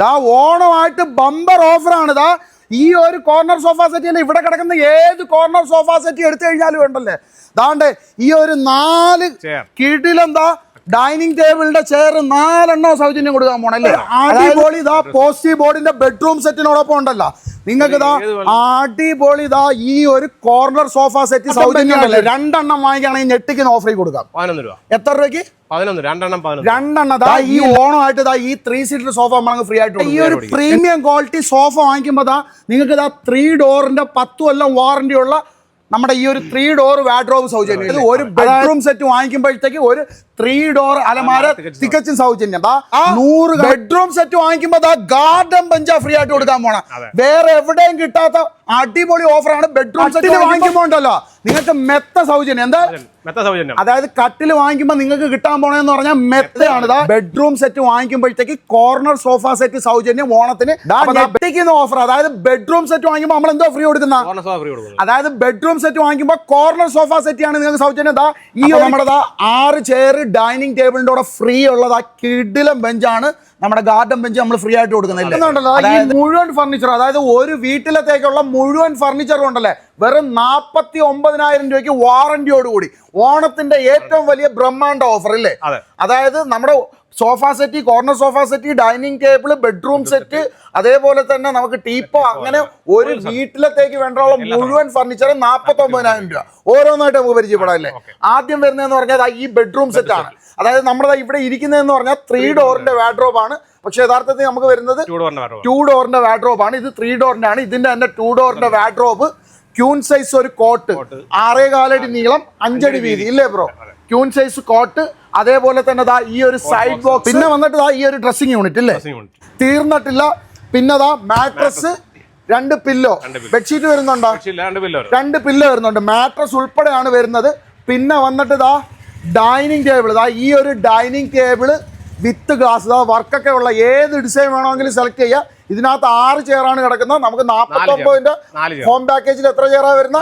ദാ ഓണമായിട്ട് ബമ്പർ ഓഫറാണ് ദാ ഈ ഒരു കോർണർ സോഫ സെറ്റ് ഇവിടെ കിടക്കുന്ന ഏത് കോർണർ സോഫ സെറ്റ് എടുത്തു കഴിഞ്ഞാലും ഉണ്ടല്ലേ? ദാണ്ട് ഈ ഒരു നാല്. കീട്ടിലെന്താ ഡൈനിങ് ടേബിളിന്റെ ചെയർ നാലെണ്ണോ സൗജന്യം കൊടുക്കാൻ പോണല്ലേ അടിപൊളി ഇതാ പോസ്റ്റി ബോർഡിന്റെ ബെഡ്റൂം സെറ്റിനോടൊപ്പം ഉണ്ടല്ലോ. നിങ്ങൾക്ക് ഇതാ അടിപൊളി ഇതാ ഈ ഒരു കോർണർ സോഫ സെറ്റ് സൗജന്യം ഉണ്ടല്ലേ രണ്ടെണ്ണം വാങ്ങിക്കുകയാണെങ്കിൽ ഞെട്ടിക്കുന്ന ഓഫറിൽ കൊടുക്കാം. പതിനൊന്ന് രൂപ. എത്ര രൂപയ്ക്ക്? പതിനൊന്ന് രണ്ടെണ്ണം രണ്ടെണ്ണം. ദാ ഈ ഓണമായിട്ട് ദാ ഈ ത്രീ സീറ്റർ സോഫ നമ്മൾ ഫ്രീ ആയിട്ട്. ഈ ഒരു പ്രീമിയം ക്വാളിറ്റി സോഫ വാങ്ങിക്കുമ്പോൾ ദാ നിങ്ങൾക്ക് ദാ ത്രീ ഡോറിന്റെ പത്തു കൊല്ലം വാറന്റി ഉള്ള നമ്മുടെ ഈ ഒരു ത്രീ ഡോർ വാഡ്രോബ് സൗജന്യം. ഇത് ഒരു ബെഡ്റൂം സെറ്റ് വാങ്ങിക്കുമ്പോഴത്തേക്ക് ഒരു ത്രീ ഡോർ അലമാര തികച്ചും സൗജന്യം. നൂറ് ബെഡ്റൂം സെറ്റ് വാങ്ങിക്കുമ്പോൾ അതാ ഗാർഡൻ ബെഞ്ചാ ഫ്രീ ആയിട്ട് കൊടുക്കാൻ പോണ. വേറെ എവിടെയും കിട്ടാത്ത അടിപൊളി ഓഫറാണ് ബെഡ്റൂം സെറ്റ് വാങ്ങിക്കുമ്പോൾ ഉണ്ടല്ലോ നിങ്ങൾക്ക് മെത്ത സൗജന്യം. എന്താ? മെത്ത സൗജന്യം. അതായത് കട്ടിൽ വാങ്ങിക്കുമ്പോൾ നിങ്ങൾക്ക് കിട്ടാൻ പോണെന്ന് പറഞ്ഞാൽ മെത്തയാണ്. ഇതാ ബെഡ്റൂം സെറ്റ് വാങ്ങിക്കുമ്പോഴത്തേക്ക് കോർണർ സോഫ സെറ്റ് സൗജന്യം ഓണത്തിന്. ഞെട്ടിക്കുന്ന ഓഫർ അതായത് ബെഡ്റൂം സെറ്റ് വാങ്ങിക്കുമ്പോൾ നമ്മൾ എന്തോ ഫ്രീ കൊടുക്കുന്ന? ഓണ സോഫ ഫ്രീ കൊടുക്കുന്നു. അതായത് ബെഡ്റൂം സെറ്റ് വാങ്ങിക്കുമ്പോൾ കോർണർ സോഫ സെറ്റ് ആണ് നിങ്ങൾക്ക് സൗജന്യം. ദാ ഈ നമ്മുടെ ദാ ആറ് ചെയർ ഡൈനിങ് ടേബിളിന്റെ കൂടെ ഫ്രീ ഉള്ളത് ആ കിഡിലം ബെഞ്ചാണ് നമ്മുടെ ഗാർഡൻ ബെഞ്ച് നമ്മൾ ഫ്രീ ആയിട്ട് കൊടുക്കുന്നില്ല? ഈ മുഴുവൻ ഫർണിച്ചർ അതായത് ഒരു വീട്ടിലത്തേക്കുള്ള മുഴുവൻ ഫർണിച്ചറും ഉണ്ടല്ലേ? വെറും നാൽപ്പത്തി ഒമ്പതിനായിരം രൂപയ്ക്ക് വാറന്റിയോടുകൂടി ഓണത്തിന്റെ ഏറ്റവും വലിയ ബ്രഹ്മാണ്ട ഓഫർ അല്ലേ അതായത് നമ്മുടെ sofa set corner sofa set dining table bedroom set അതേപോലെ തന്നെ നമുക്ക് ടീപ്പോ അങ്ങനെ ഒരു വീട്ടിലത്തേക്ക് വേണ്ടുള്ള മുഴുവൻ ഫർണിച്ചർ നാൽപ്പത്തി ഒമ്പതിനായിരം രൂപ. ഓരോന്നായിട്ട് നമുക്ക് പരിചയപ്പെടാം അല്ലേ? ആദ്യം വരുന്നതെന്ന് പറഞ്ഞാൽ ഈ ബെഡ്റൂം സെറ്റ് ആണ്. അതായത് നമ്മുടെ ഇവിടെ ഇരിക്കുന്നതെന്ന് പറഞ്ഞാൽ ത്രീ ഡോറിന്റെ വാഡ്രോബ് ആണ്. പക്ഷെ യഥാർത്ഥത്തിൽ നമുക്ക് വരുന്നത് ടു ഡോറിന്റെ വാഡ്രോബ് ആണ്. ഇത് ത്രീ ഡോറിന്റെ ആണ്. ഇതിന്റെ തന്നെ ടു ഡോറിന്റെ വാഡ്രോബ് ക്യൂൺ സൈസ് ഒരു കോട്ട് ആറേ കാലടി നീളം അഞ്ചടി വീതി. ഇല്ലേ ബ്രോ ക്യൂൺ സൈസ് കോട്ട് അതേപോലെ തന്നെ ദാ ഈ ഒരു സൈഡ് ബോക്സ് പിന്നെ വന്നിട്ട് ദാ ഈ ഒരു ഡ്രസ്സിംഗ് യൂണിറ്റ് ഇല്ലേ? തീർന്നിട്ടില്ല. പിന്നെ ദാ മാട്രസ് രണ്ട് പില്ലോ ബെഡ്ഷീറ്റ് വരുന്നുണ്ടോ? രണ്ട് പില്ലോ വരുന്നുണ്ട്. മാട്രസ് ഉൾപ്പെടെയാണ് വരുന്നത്. പിന്നെ വന്നിട്ട് ദാ ഡൈനിങ് ടേബിൾ ദാ ഈ ഒരു ഡൈനിങ് ടേബിൾ വിത്ത് ഗ്ലാസ് ദാ വർക്കൊക്കെ ഉള്ള ഏത് ഡിസൈൻ വേണമെങ്കിലും സെലക്ട് ചെയ്യാം. ഇതിനകത്ത് ആറ് ചെയറാണ് കിടക്കുന്നത്. നമുക്ക് നാൽപ്പത്തി ഒമ്പതിന്റെ ഹോം പാക്കേജിൽ എത്ര ചെയറാ വരുന്ന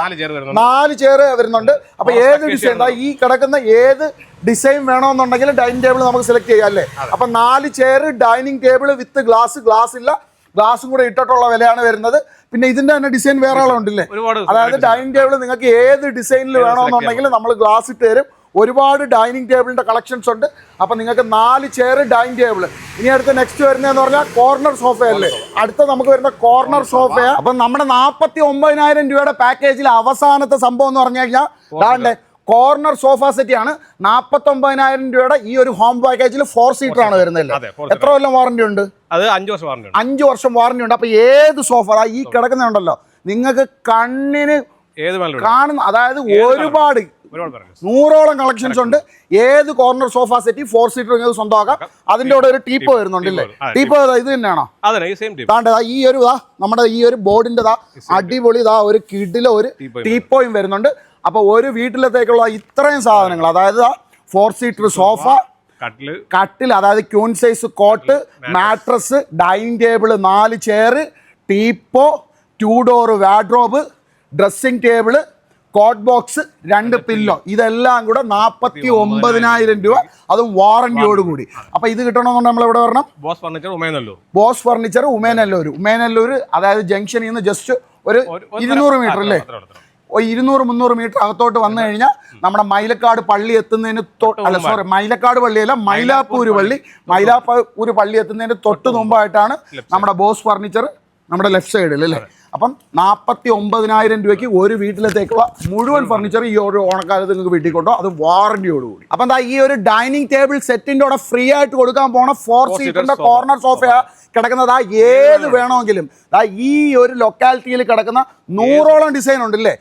നാല് ചെയർ വരുന്നുണ്ട്. അപ്പൊ ഏത് ഡിസൈൻ ഈ കിടക്കുന്ന ഏത് ഡിസൈൻ വേണമെന്നുണ്ടെങ്കിൽ ഡൈനിങ് ടേബിൾ നമുക്ക് സെലക്ട് ചെയ്യാം അല്ലേ? അപ്പൊ നാല് chair dining table with glass glass ഇല്ല. ഗ്ലാസും കൂടെ ഇട്ടിട്ടുള്ള വിലയാണ് വരുന്നത്. പിന്നെ ഇതിന്റെ തന്നെ ഡിസൈൻ വേറെ ആളുണ്ടല്ലേ? അതായത് ഡൈനിങ് ടേബിൾ നിങ്ങൾക്ക് ഏത് ഡിസൈനിൽ വേണമെന്നുണ്ടെങ്കിൽ നമ്മൾ ഗ്ലാസ് ഇട്ട് തരും. ഒരുപാട് ഡൈനിങ് ടേബിളിന്റെ കളക്ഷൻസ് ഉണ്ട്. അപ്പം നിങ്ങൾക്ക് നാല് ചെയർ ഡൈനിങ് ടേബിൾ ഇനി അടുത്ത നെക്സ്റ്റ് വരുന്നതെന്ന് പറഞ്ഞാൽ കോർണർ സോഫയല്ലേ അടുത്ത നമുക്ക് വരുന്ന കോർണർ സോഫയാ അപ്പം നമ്മുടെ നാൽപ്പത്തി ഒമ്പതിനായിരം രൂപയുടെ പാക്കേജിൽ അവസാനത്തെ സംഭവം എന്ന് പറഞ്ഞു കഴിഞ്ഞാൽ ദാണ്ടെ കോർണർ സോഫ സെറ്റ് ആണ്. നാൽപ്പത്തി ഒമ്പതിനായിരം രൂപയുടെ ഈ ഒരു ഹോം പാക്കേജിൽ ഫോർ സീറ്റർ ആണ് വരുന്നത് എത്ര കൊല്ലം വാറന്റി ഉണ്ട്? അത് അഞ്ച് വർഷം ഉണ്ട്. അഞ്ച് വർഷം വാറന്റി ഉണ്ട്. അപ്പൊ ഏത് സോഫ? ഈ കിടക്കുന്നുണ്ടല്ലോ നിങ്ങൾക്ക് കണ്ണിന് കാണുന്ന അതായത് ഒരുപാട് നൂറോളം കളക്ഷൻസ് ഉണ്ട്. ഏത് corner sofa set four seater നിങ്ങൾക്ക് സ്വന്തമാക്കാം. അതിന്റെ കൂടെ ഒരു ടീപ്പോ വരുന്നുണ്ടല്ലേ ടീപ്പോ, ഇത് തന്നെയാണോ? താണ്ടതാ ഈ ഒരു ദാ നമ്മുടെ ഈ ഒരു ബോർഡിന്റെ ദാ അടിപൊളി ഇതാ ഒരു കിഡിലെ ഒരു ടീപ്പോയും വരുന്നുണ്ട്. അപ്പൊ ഒരു വീട്ടിലത്തേക്കുള്ള ഇത്രയും സാധനങ്ങൾ അതായത് ഫോർ സീറ്റർ സോഫ കട്ടിൽ അതായത് queen size cot mattress dining table നാല് chair teapoy two door wardrobe dressing table cot box രണ്ട് പില്ലോ. ഇതെല്ലാം കൂടെ നാൽപ്പത്തി ഒമ്പതിനായിരം രൂപ. അതും വാറന്റിയോട് കൂടി. അപ്പൊ ഇത് കിട്ടണമെന്നുണ്ടെങ്കിൽ നമ്മൾ എവിടെ വരണം? Boss furniture Umenallur. Boss furniture Umenallur Umenallur അതായത് ജംഗ്ഷനിൽ നിന്ന് ജസ്റ്റ് ഒരു ഇരുന്നൂറ് മീറ്റർ അല്ലേ? ഇരുന്നൂറ് മുന്നൂറ് മീറ്റർ അകത്തോട്ട് വന്നു കഴിഞ്ഞാൽ നമ്മുടെ മൈലക്കാട് പള്ളി എത്തുന്നതിന് അല്ല സോറി മൈലക്കാട് പള്ളിയല്ല മൈലാപ്പൂര് പള്ളി. മൈലാപ്പൂര് പള്ളി എത്തുന്നതിന് തൊട്ട് മുമ്പായിട്ടാണ് നമ്മുടെ ബോസ് ഫർണിച്ചർ നമ്മുടെ ലെഫ്റ്റ് സൈഡിൽ അല്ലേ? അപ്പം നാൽപ്പത്തി ഒമ്പതിനായിരം രൂപയ്ക്ക് ഒരു വീട്ടിലത്തേക്കുള്ള മുഴുവൻ ഫർണിച്ചർ ഈ ഒരു ഓണക്കാലത്ത് നിങ്ങൾക്ക് വീട്ടിൽ കൊണ്ടോ അത് വാറന്റിയോടുകൂടി അപ്പം എന്താ ഈ ഒരു ഡൈനിങ് ടേബിൾ സെറ്റിന്റെ കൂടെ ഫ്രീ ആയിട്ട് കൊടുക്കാൻ പോണ ഫോർ സീറ്ററിന്റെ കോർണർ സോഫയാ കിടക്കുന്നത് ആ ഏത് വേണമെങ്കിലും. ആ ഈ ഒരു ലൊക്കാലിറ്റിയിൽ കിടക്കുന്ന നൂറോളം ഡിസൈൻ ഉണ്ടല്ലേ?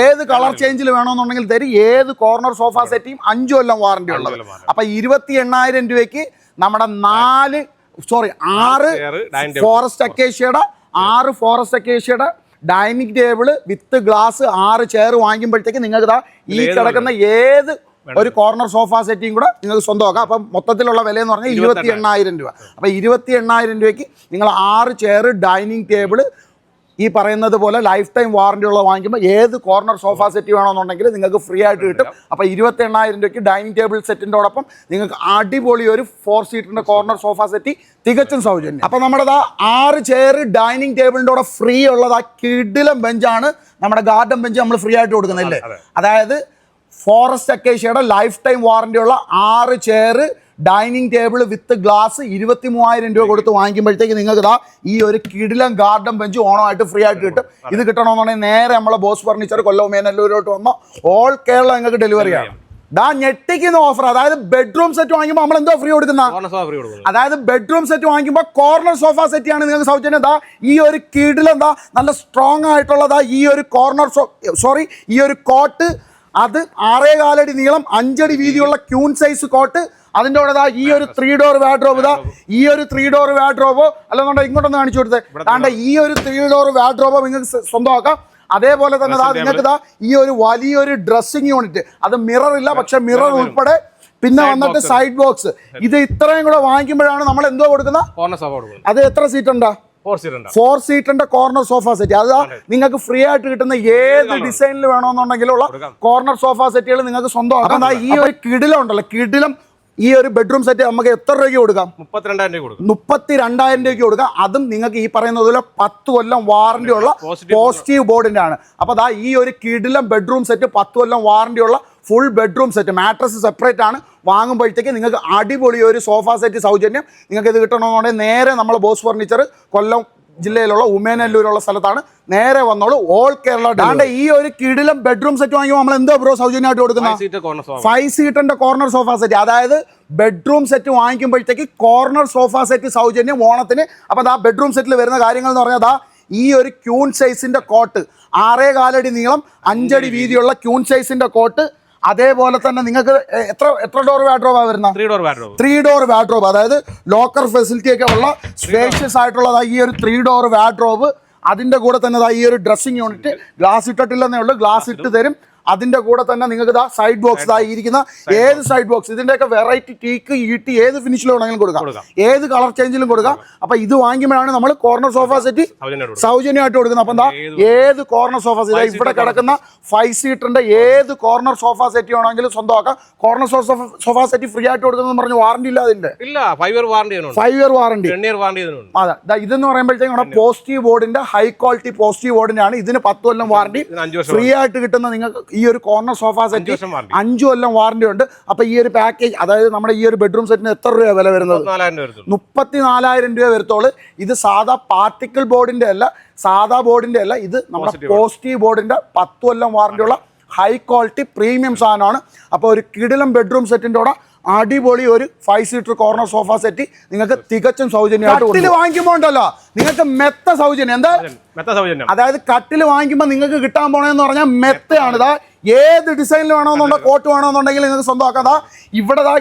ഏത് കളർ ചേഞ്ചിൽ വേണമെന്നുണ്ടെങ്കിൽ തരും ഏത് കോർണർ സോഫ സെറ്റിയും അഞ്ചു കൊല്ലം വാറന്റി ഉള്ളത്. അപ്പൊ ഇരുപത്തി എണ്ണായിരം രൂപയ്ക്ക് നമ്മുടെ നാല് സോറി ആറ്. ഫോറസ്റ്റ് അക്കേഷ്യയുടെ ആറ് ഫോറസ്റ്റ് അക്കേഷ്യയുടെ ഡൈനിങ് ടേബിൾ വിത്ത് ഗ്ലാസ് ആറ് ചെയർ വാങ്ങിക്കുമ്പോഴത്തേക്ക് നിങ്ങൾക്ക് ഇതാ ഈ കിടക്കുന്ന ഏത് ഒരു കോർണർ സോഫ സെറ്റിയും കൂടെ നിങ്ങൾക്ക് സ്വന്തമാക്കാം. അപ്പം മൊത്തത്തിലുള്ള വില എന്ന് പറഞ്ഞാൽ ഇരുപത്തി എണ്ണായിരം രൂപ. അപ്പം ഇരുപത്തി എണ്ണായിരം രൂപയ്ക്ക് നിങ്ങൾ ആറ് ചെയർ ഡൈനിങ് ടേബിൾ ഈ പറയുന്നത് പോലെ ലൈഫ് ടൈം വാറണ്ടി ഉള്ള വാങ്ങിക്കുമ്പോൾ ഏത് കോർണർ സോഫ സെറ്റ് വേണമെന്നുണ്ടെങ്കിൽ നിങ്ങൾക്ക് ഫ്രീ ആയിട്ട് കിട്ടും. അപ്പോൾ ഇരുപത്തി എണ്ണായിരം രൂപയ്ക്ക് ഡൈനിങ് ടേബിൾ സെറ്റിന്റെയോടൊപ്പം നിങ്ങൾക്ക് അടിപൊളി ഒരു ഫോർ സീറ്ററിന്റെ കോർണർ സോഫ സെറ്റ് തികച്ചും സൗജന്യം. അപ്പോൾ നമ്മുടെ ആറ് ചെയർ ഡൈനിങ് ടേബിളിന്റെ കൂടെ ഫ്രീ ഉള്ളത് ആ കിഡിലം ബെഞ്ചാണ് നമ്മുടെ ഗാർഡൻ ബെഞ്ച് നമ്മൾ ഫ്രീ ആയിട്ട് കൊടുക്കുന്നില്ലേ അതായത് ഫോറസ്റ്റ് അക്കേഷ്യയുടെ ലൈഫ് ടൈം വാറണ്ടി ഉള്ള ആറ് chair dining table with glass ഇരുപത്തി മൂവായിരം രൂപ കൊടുത്ത് വാങ്ങിക്കുമ്പോഴത്തേക്ക് നിങ്ങൾക്ക് ഇതാ ഈ ഒരു കിടിലം ഗാർഡൻ ബെഞ്ച് ഓണമായിട്ട് ഫ്രീ ആയിട്ട് കിട്ടും. ഇത് കിട്ടണമെന്നുണ്ടെങ്കിൽ നേരെ നമ്മളെ ബോസ് ഫർണിച്ചർ കൊല്ലം മേനല്ലൂരോട്ട് വന്നോ ഓൾ കേരള നിങ്ങൾക്ക് ഡെലിവറി ആണ് ദാ ഞെട്ടിക്കുന്ന ഓഫർ അതായത് ബെഡ്റൂം സെറ്റ് വാങ്ങിക്കുമ്പോൾ നമ്മൾ എന്തോ ഫ്രീ കൊടുക്കുന്ന? അതായത് ബെഡ്റൂം സെറ്റ് വാങ്ങിക്കുമ്പോൾ കോർണർ സോഫ സെറ്റ് ആണ് നിങ്ങൾക്ക് സൗജന്യം. എന്താ ഈ ഒരു കീടിലെന്താ നല്ല സ്ട്രോങ് ആയിട്ടുള്ളതാ ഈ ഒരു കോർണർ സോറി ഈ ഒരു കോട്ട് അത് ആറേ കാലടി നീളം അഞ്ചടി വീതിയുള്ള ക്യൂൺ സൈസ് കോട്ട് കൂടെ ദാ ഈ ഒരു ത്രീ ഡോർ വാഡ്രോബ് ഇതാ ഈ ഒരു ത്രീ ഡോർ വാഡ്രോബോ അല്ലെന്നുണ്ടെങ്കിൽ ഇങ്ങോട്ടൊന്ന് കാണിച്ചു കൊടുത്തേ. താണ്ട ഈ ഒരു ത്രീ ഡോർ വാഡ്രോബോ നിങ്ങൾക്ക് സ്വ- സ്വന്തമാക്കാം. അതേപോലെ തന്നെ നിങ്ങൾക്ക് ദാ ഈ ഒരു വലിയൊരു ഡ്രസ്സിങ് യൂണിറ്റ് അത് മിറർ ഇല്ല പക്ഷെ മിറർ ഉൾപ്പെടെ പിന്നെ വന്നിട്ട് സൈഡ് ബോക്സ് ഇത് ഇത്രയും കൂടെ വാങ്ങിക്കുമ്പോഴാണ് നമ്മൾ എന്തോ കൊടുക്കുന്ന അത് എത്ര സീറ്റ് ഉണ്ടാ? ഫോർ സീറ്ററിന്റെ കോർണർ സോഫ സെറ്റ് അത് നിങ്ങൾക്ക് ഫ്രീ ആയിട്ട് കിട്ടുന്ന ഏത് ഡിസൈനിൽ വേണമെന്നുണ്ടെങ്കിലുള്ള. കോർണർ സോഫ സെറ്റുകൾ നിങ്ങൾക്ക് സ്വന്തം ഈ ഒരു കിടിലം ഉണ്ടല്ലോ. കിടിലം ഈ ഒരു ബെഡ്റൂം സെറ്റ് നമുക്ക് എത്ര രൂപയ്ക്ക് കൊടുക്കാം? മുപ്പത്തിരണ്ടായിരം രൂപ കൊടുക്കാം. മുപ്പത്തി രണ്ടായിരം രൂപയ്ക്ക് കൊടുക്കാം. അതും നിങ്ങൾക്ക് ഈ പറയുന്നത് പോലെ പത്ത് കൊല്ലം വാറണ്ടി ഉള്ള പോസിറ്റീവ് ബോർഡിന്റെ ആണ്. അപ്പൊ അതാ ഈ ഒരു കിടിലം ബെഡ്റൂം സെറ്റ് പത്ത് കൊല്ലം വാറണ്ടി ഉള്ള full bedroom set mattress separate ആണ്. വാങ്ങുമ്പോഴത്തേക്ക് നിങ്ങൾക്ക് അടിപൊളി ഒരു സോഫ സെറ്റ് സൗജന്യം നിങ്ങൾക്ക് ഇത് കിട്ടണമെന്നുണ്ടെങ്കിൽ നേരെ നമ്മൾ ബോസ് ഫർണിച്ചർ കൊല്ലം ജില്ലയിലുള്ള ഉമേനല്ലൂരുള്ള സ്ഥലത്താണ്. നേരെ വന്നോളൂ ഓൾ കേരള ഡാണ്ട് ഈ ഒരു കിടിലം ബെഡ്റൂം സെറ്റ് വാങ്ങിയോ നമ്മൾ എന്തോ ബ്രോ സൗജന്യമായിട്ട് കൊടുക്കുന്ന? ഫൈവ് സീറ്ററിന്റെ കോർണർ സോഫ സെറ്റ് അതായത് ബെഡ്റൂം സെറ്റ് വാങ്ങിക്കുമ്പോഴത്തേക്ക് കോർണർ സോഫ സെറ്റ് സൗജന്യം ഓണത്തിന്. അപ്പോൾ ആ ബെഡ്റൂം സെറ്റിൽ വരുന്ന കാര്യങ്ങൾ എന്ന് പറഞ്ഞാൽ അതാ ഈ ഒരു ക്യൂൺ സൈസിന്റെ കോട്ട് ആറേ കാലടി നീളം അഞ്ചടി വീതിയുള്ള ക്യൂൺ സൈസിന്റെ കോട്ട് അതേപോലെ തന്നെ നിങ്ങൾക്ക് എത്ര എത്ര ഡോർ വാഡ്രോബാ വരുന്ന? Three door wardrobe three door wardrobe അതായത് ലോക്കർ ഫെസിലിറ്റി ഒക്കെ ഉള്ള സ്പേഷ്യസ് ആയിട്ടുള്ളതാ ഈ ഒരു ത്രീ ഡോർ വാഡ്രോബ് അതിന്റെ കൂടെ തന്നെ ഈ ഒരു ഡ്രസ്സിംഗ് യൂണിറ്റ് ഗ്ലാസ് ഇട്ടിട്ടില്ലെന്നേ ഉള്ളൂ. ഗ്ലാസ് ഇട്ട് തരും. അതിന്റെ കൂടെ തന്നെ നിങ്ങൾക്ക് ഇതാ സൈഡ് ബോക്സ് ദാ ഇരിക്കുന്ന ഏത് സൈഡ് ബോക്സ് ഇതിന്റെയൊക്കെ വെറൈറ്റി ടീക്ക് ഈട്ടി ഏത് ഫിനിഷിൽ വേണമെങ്കിലും കൊടുക്കാം. ഏത് കളർ ചേഞ്ചിലും കൊടുക്കാം. അപ്പൊ ഇത് വാങ്ങിക്കുമ്പോഴാണ് നമ്മൾ കോർണർ സോഫ സെറ്റ് സൗജന്യമായിട്ട് കൊടുക്കുന്നത്. അപ്പൊ എന്താ? ഏത് കോർണർ സോഫ സെറ്റ് ഇവിടെ കിടക്കുന്ന ഫൈവ് സീറ്ററിന്റെ ഏത് കോർണർ സോഫ സെറ്റ് വേണമെങ്കിലും സ്വന്തമാക്കാം. Corner sofa sofa set free ആയിട്ട് കൊടുക്കുന്നത് പറഞ്ഞു വാറണ്ടി ഇല്ല അതിന്റെ. Five year warranty five year warranty അതെ. ഇതെന്ന് പറയുമ്പോഴത്തേക്കും പോസിറ്റീവ് ബോർഡിന്റെ ഹൈ ക്വാളിറ്റി പോസിറ്റീവ് ബോർഡിന്റെ ആണ് ഇതിന് പത്ത് കൊല്ലം വാറണ്ടി ഫ്രീ ആയിട്ട് കിട്ടുന്ന നിങ്ങൾക്ക് ഈ ഒരു കോർണർ സോഫ സെറ്റ്. അഞ്ചു കൊല്ലം വാറന്റി ഉണ്ട്. അപ്പൊ ഈ ഒരു പാക്കേജ് അതായത് നമ്മുടെ ഈ ഒരു ബെഡ്റൂം സെറ്റിന് എത്ര രൂപ വില വരുന്നത്? മുപ്പത്തി നാലായിരം രൂപ വരത്തോൾ ഇത് സാധാ പാർട്ടിക്കിൾ ബോർഡിന്റെ അല്ല സാധാ ബോർഡിന്റെ അല്ല ഇത് നമ്മുടെ പോസിറ്റീവ് ബോർഡിന്റെ പത്ത് കൊല്ലം വാറന്റി ഉള്ള ഹൈ ക്വാളിറ്റി പ്രീമിയം സാധനമാണ്. അപ്പോൾ ഒരു കിടിലം ബെഡ്റൂം സെറ്റിന്റെ കൂടെ അടിപൊളി ഒരു five seater corner sofa set നിങ്ങൾക്ക് തികച്ചും സൗജന്യമായിട്ട് വാങ്ങിക്കുമ്പോൾ ഉണ്ടല്ലോ. നിങ്ങൾക്ക് മെത്ത സൗജന്യം. എന്താ? മെത്ത സൗജന്യം. അതായത് കട്ടിൽ വാങ്ങിക്കുമ്പോൾ നിങ്ങൾക്ക് കിട്ടാൻ പോണെന്ന് പറഞ്ഞാൽ മെത്തയാണ്. ഇതാ ഏത് ഡിസൈനിൽ വേണമെന്നുണ്ടോ കോട്ട് വേണമെന്നുണ്ടെങ്കിൽ നിങ്ങൾക്ക് സ്വന്തമാക്കാം. ദാ ഇവിടെ ദാ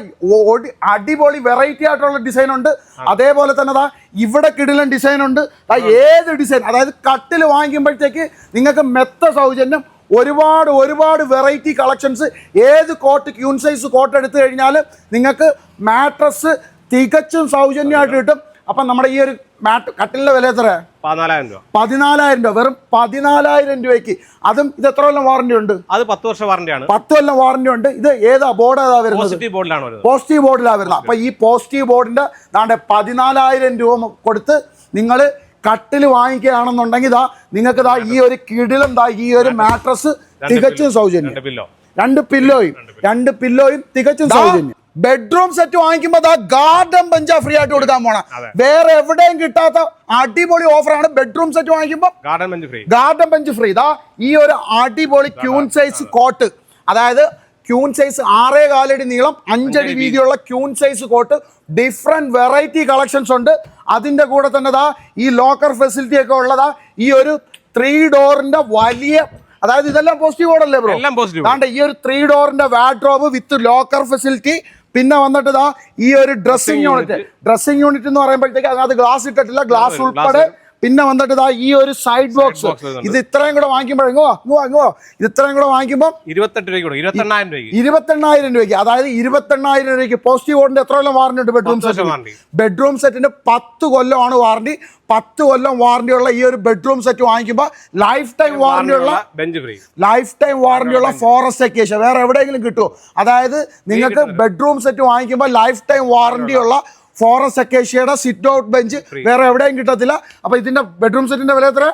അടിപൊളി വെറൈറ്റി ആയിട്ടുള്ള ഡിസൈൻ ഉണ്ട്. അതേപോലെ തന്നെ ദാ ഇവിടെ കിടിലൻ ഡിസൈൻ ഉണ്ട്. ദാ ഏത് ഡിസൈൻ അതായത് കട്ടിൽ വാങ്ങിക്കുമ്പോഴത്തേക്ക് നിങ്ങൾക്ക് മെത്ത സൗജന്യം ഒരുപാട് ഒരുപാട് വെറൈറ്റി കളക്ഷൻസ് ഏത് കോട്ട് ക്യൂൺ സൈസ് കോട്ട് എടുത്തു കഴിഞ്ഞാൽ നിങ്ങൾക്ക് മാട്രസ് തികച്ചും സൗജന്യമായിട്ട് കിട്ടും. അപ്പം നമ്മുടെ ഈ ഒരു മാറ്റ് കട്ടിലിന്റെ വില എത്ര പതിനാലായിരം രൂപ. പതിനാലായിരം രൂപ. വെറും പതിനാലായിരം രൂപയ്ക്ക്. അതും ഇത് എത്ര കൊല്ലം വാറണ്ടി ഉണ്ട്? അത് പത്ത് വർഷം വാറണ്ടിയാണ് പത്ത് കൊല്ലം വാറണ്ടി ഉണ്ട്. ഇത് ഏതാ ബോർഡ് ഏതാ വരുന്നത്? പോസിറ്റീവ് ബോർഡിലാണ് വരുന്നത്. പോസിറ്റീവ് ബോർഡിലാണ് വരുന്നത്. അപ്പൊ ഈ പോസിറ്റീവ് ബോർഡിന്റെ ദാണ്ടെ പതിനാലായിരം രൂപ കൊടുത്ത് നിങ്ങൾ കട്ടിൽ വാങ്ങിക്കുകയാണെന്നുണ്ടെങ്കിൽ ഇതാ നിങ്ങൾക്ക് ഇതാ ഈ ഒരു കിടിലും ദാ ഈ ഒരു മാട്രസ് തികച്ചും സൗജന്യം. രണ്ട് പില്ലോ രണ്ട് പില്ലോയും രണ്ട് പില്ലോയും തികച്ചും സൗജന്യം. ബെഡ്റൂം സെറ്റ് വാങ്ങിക്കുമ്പോൾ ദാ ഗാർഡൻ ബെഞ്ചാ ഫ്രീ ആയിട്ട് കൊടുക്കാൻ പോണ. വേറെ എവിടെയും കിട്ടാത്ത അടിപൊളി ഓഫറാണ് ബെഡ്റൂം സെറ്റ് വാങ്ങിക്കുമ്പോൾ garden bench free garden bench free ഇതാ ഈ ഒരു അടിപൊളി ക്യൂൺ സൈസ് കോട്ട് അതായത് ക്യൂൺ സൈസ് ആറേ കാലടി നീളം അഞ്ചടി വീതിയുള്ള queen size cot different variety collections ഉണ്ട്. അതിന്റെ കൂടെ തന്നെ ദാ ഈ ലോക്കർ ഫെസിലിറ്റി ഒക്കെ ഉള്ളതാ ഈ ഒരു ത്രീ ഡോറിന്റെ വലിയ അതായത് ഇതെല്ലാം പോസിറ്റീവ് ഓർഡല്ലേ ബ്രോ എല്ലാം പോസിറ്റീവ് കണ്ട ഈ ഒരു ത്രീ ഡോറിന്റെ വാഡ്രോബ് വിത്ത് ലോക്കർ ഫെസിലിറ്റി പിന്നെ വന്നിട്ട് ദാ ഈ ഒരു ഡ്രസ്സിംഗ് യൂണിറ്റ് ഡ്രസ്സിംഗ് യൂണിറ്റ് എന്ന് പറയുമ്പോഴത്തേക്ക് അതിനകത്ത് ഗ്ലാസ് ഇട്ടിട്ടില്ല. ഗ്ലാസ് ഉൾപ്പെടെ പിന്നെ വന്നിട്ട് ഇതാ ഈ ഒരു സൈഡ് ബോക്സ് ഇത് ഇത്രയും കൂടെ വാങ്ങിക്കുമ്പോൾ ഇങ്ങോ ഇങ്ങോ ഇങ്ങോ. ഇത് ഇത്രയും കൂടെ വാങ്ങിക്കുമ്പോൾ ഇരുപത്തെട്ട് രൂപ ഇരുപത്തെണ്ണായിരം രൂപയ്ക്ക്. ഇരുപത്തെണ്ണായിരം രൂപയ്ക്ക്. അതായത് ഇരുപത്തെണ്ണായിരം രൂപയ്ക്ക് പോസിറ്റീവ് ഓർഡിന്റെ എത്ര കൊല്ലം വാറണ്ടി ഉണ്ട്? ബെഡ്റൂം സെറ്റ് ബെഡ്റൂം സെറ്റിന് പത്ത് കൊല്ലമാണ് വാറണ്ടി പത്ത് കൊല്ലം വാറണ്ടി ഉള്ള ഈ ഒരു ബെഡ്റൂം സെറ്റ് വാങ്ങിക്കുമ്പോൾ ലൈഫ് ടൈം വാറണ്ടി ഉള്ള bench free life time warranty ഉള്ള ഫോറസ്റ്റ് അക്കേഷ്യ വേറെ എവിടെയെങ്കിലും കിട്ടുമോ അതായത് നിങ്ങൾക്ക് ബെഡ്റൂം സെറ്റ് വാങ്ങിക്കുമ്പോൾ ലൈഫ് ടൈം വാറണ്ടി ഉള്ള ഫോറസ്റ്റ് അക്കേഷ്യയുടെ സിറ്റ് ഔട്ട് ബെഞ്ച് വേറെ എവിടെയും കിട്ടത്തില്ല. അപ്പൊ ഇതിന്റെ ബെഡ്റൂം സെറ്റിന്റെ വില എത്ര?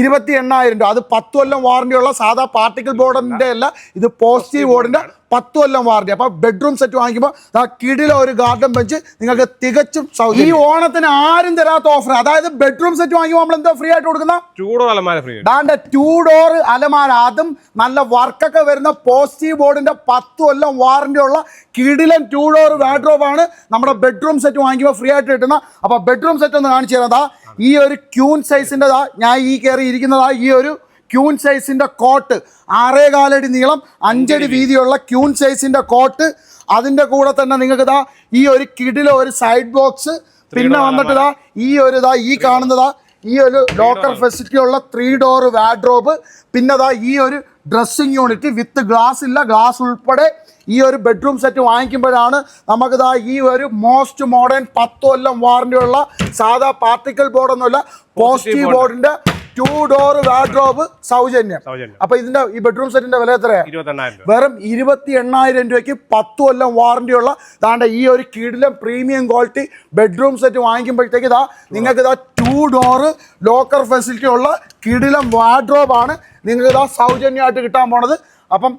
ഇരുപത്തി എണ്ണായിരം രൂപ. അത് പത്ത് കൊല്ലം വാറണ്ടി ഉള്ള സാധാ പാർട്ടിക്കൽ ബോർഡിന്റെ അല്ല ഇത് പോസിറ്റീവ് ബോർഡിന്റെ പത്ത് കൊല്ലം വാറണ്ടി അപ്പൊ ബെഡ്റൂം സെറ്റ് വാങ്ങിക്കുമ്പോൾ ആ കിടിലെ ഒരു ഗാർഡൻ ബെഞ്ച് നിങ്ങൾക്ക് തികച്ചും സൗകര്യം. ഈ ഓണത്തിന് ആരും തരാത്ത ഓഫർ അതായത് ബെഡ്റൂം സെറ്റ് വാങ്ങിക്കുമ്പോൾ നമ്മൾ എന്തോ ഫ്രീ ആയിട്ട് കൊടുക്കുന്ന? ചൂടോ അലമാര ഫ്രീ ദാണ്ട ടൂ ഡോർ അലമാര. അതും നല്ല വർക്കൊക്കെ വരുന്ന പോസിറ്റീവ് ബോർഡിന്റെ പത്ത് കൊല്ലം വാറണ്ടി ഉള്ള കിടിലൻ ടൂ ഡോർ വാഡ്രോബ് ആണ് നമ്മുടെ ബെഡ്റൂം സെറ്റ് വാങ്ങിക്കുമ്പോൾ ഫ്രീ ആയിട്ട് കിട്ടുന്ന. അപ്പൊ ബെഡ്റൂം സെറ്റ് ഒന്ന് കാണിച്ചു തരുന്നതാ ഈ ഒരു ക്യൂൺ സൈസിന്റെതാ ഞാൻ ഈ കയറി ഇരിക്കുന്നതാ ഈ ഒരു ക്യൂൻ സൈസിന്റെ കോട്ട്. ആറേ കാലടി നീളം അഞ്ചടി വീതിയുള്ള ക്യൂൺ സൈസിന്റെ കോട്ട്. അതിന്റെ കൂടെ തന്നെ നിങ്ങൾക്ക് ഇതാ ഈ ഒരു കിടില ഒരു സൈഡ് ബോക്സ് പിന്നെ വന്നിട്ട് ഇതാ ഈ ഒരു ഇതാ ഈ കാണുന്നതാ ഈ ഒരു ലോക്കർ ഫെസിലിറ്റി ഉള്ള ത്രീ ഡോർ വാഡ്രോബ് പിന്നെ ദാ ഈ ഒരു ഡ്രസ്സിങ് യൂണിറ്റ് വിത്ത് ഗ്ലാസ് ഇല്ല. ഗ്ലാസ് ഉൾപ്പെടെ ഈ ഒരു ബെഡ്റൂം സെറ്റ് വാങ്ങിക്കുമ്പോഴാണ് നമുക്കിതാ ഈ ഒരു മോസ്റ്റ് മോഡേൺ പത്ത് കൊല്ലം വാറണ്ടി ഉള്ള സാധാ പാർട്ടിക്കൽ ബോർഡൊന്നുമല്ല പോസിറ്റീവ് ബോർഡിന്റെ ടു ഡോർ വാർഡ്രോബ് സൗജന്യം. അപ്പൊ ഇതിന്റെ ഈ ബെഡ്റൂം സെറ്റിന്റെ വില എത്രയാണ് വെറും ഇരുപത്തി എണ്ണായിരം രൂപയ്ക്ക് പത്ത് കൊല്ലം വാറന്റി ഉള്ള താണ്ട ഈ ഒരു കീടിലും പ്രീമിയം ക്വാളിറ്റി ബെഡ്റൂം സെറ്റ് വാങ്ങിക്കുമ്പോഴത്തേക്ക് ഇതാ നിങ്ങൾക്ക് ഇതാ ടു ഡോർ ലോക്കർ ഫെസിലിറ്റി ഉള്ള കിടിലം വാർഡ്രോബ് ആണ് നിങ്ങൾക്ക് ഇതാ സൗജന്യമായിട്ട് കിട്ടാൻ പോണത്. അപ്പം